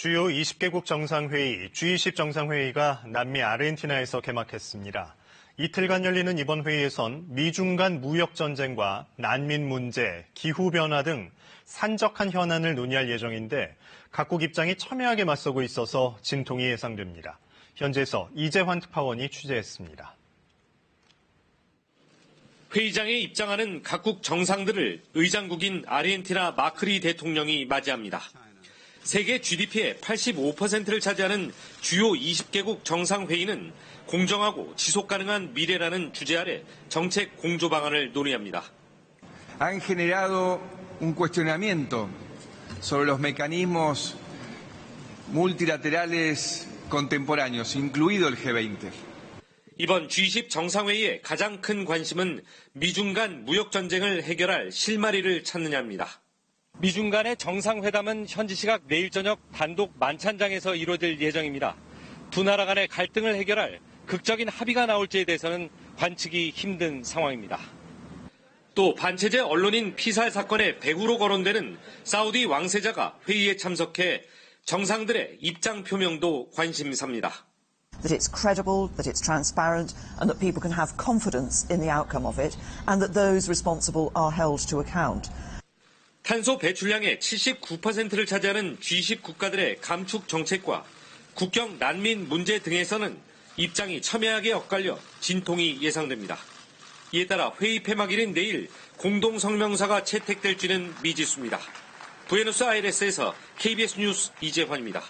주요 20개국 정상회의 G20 정상회의가 남미 아르헨티나에서 개막했습니다. 이틀간 열리는 이번 회의에선 미중 간 무역 전쟁과 난민 문제, 기후 변화 등 산적한 현안을 논의할 예정인데 각국 입장이 첨예하게 맞서고 있어서 진통이 예상됩니다. 현지에서 이재환 특파원이 취재했습니다. 회의장에 입장하는 각국 정상들을 의장국인 아르헨티나 마크리 대통령이 맞이합니다. 세계 GDP의 85%를 차지하는 주요 20개국 정상회의는 공정하고 지속 가능한 미래라는 주제 아래 정책 공조 방안을 논의합니다. han generado un cuestionamiento sobre los mecanismos multilaterales contemporáneos, incluido el G20. 이번 G20 정상회의의 가장 큰 관심은 미중 간 무역 전쟁을 해결할 실마리를 찾느냐입니다. 미중 간의 정상회담은 현지 시각 내일 저녁 단독 만찬장에서 이루어질 예정입니다. 두 나라 간의 갈등을 해결할 극적인 합의가 나올지에 대해서는 관측이 힘든 상황입니다. 또 반체제 언론인 피살 사건의 배후로 거론되는 사우디 왕세자가 회의에 참석해 정상들의 입장 표명도 관심사입니다. that it's credible, that it's transparent, and that people can have confidence in the outcome of it, and that those responsible are held to account. 탄소 배출량의 79%를 차지하는 G20 국가들의 감축 정책과 국경 난민 문제 등에서는 입장이 첨예하게 엇갈려 진통이 예상됩니다. 이에 따라 회의 폐막일인 내일 공동 성명서가 채택될지는 미지수입니다. 부에노스 아이레스에서 KBS 뉴스 이재환입니다.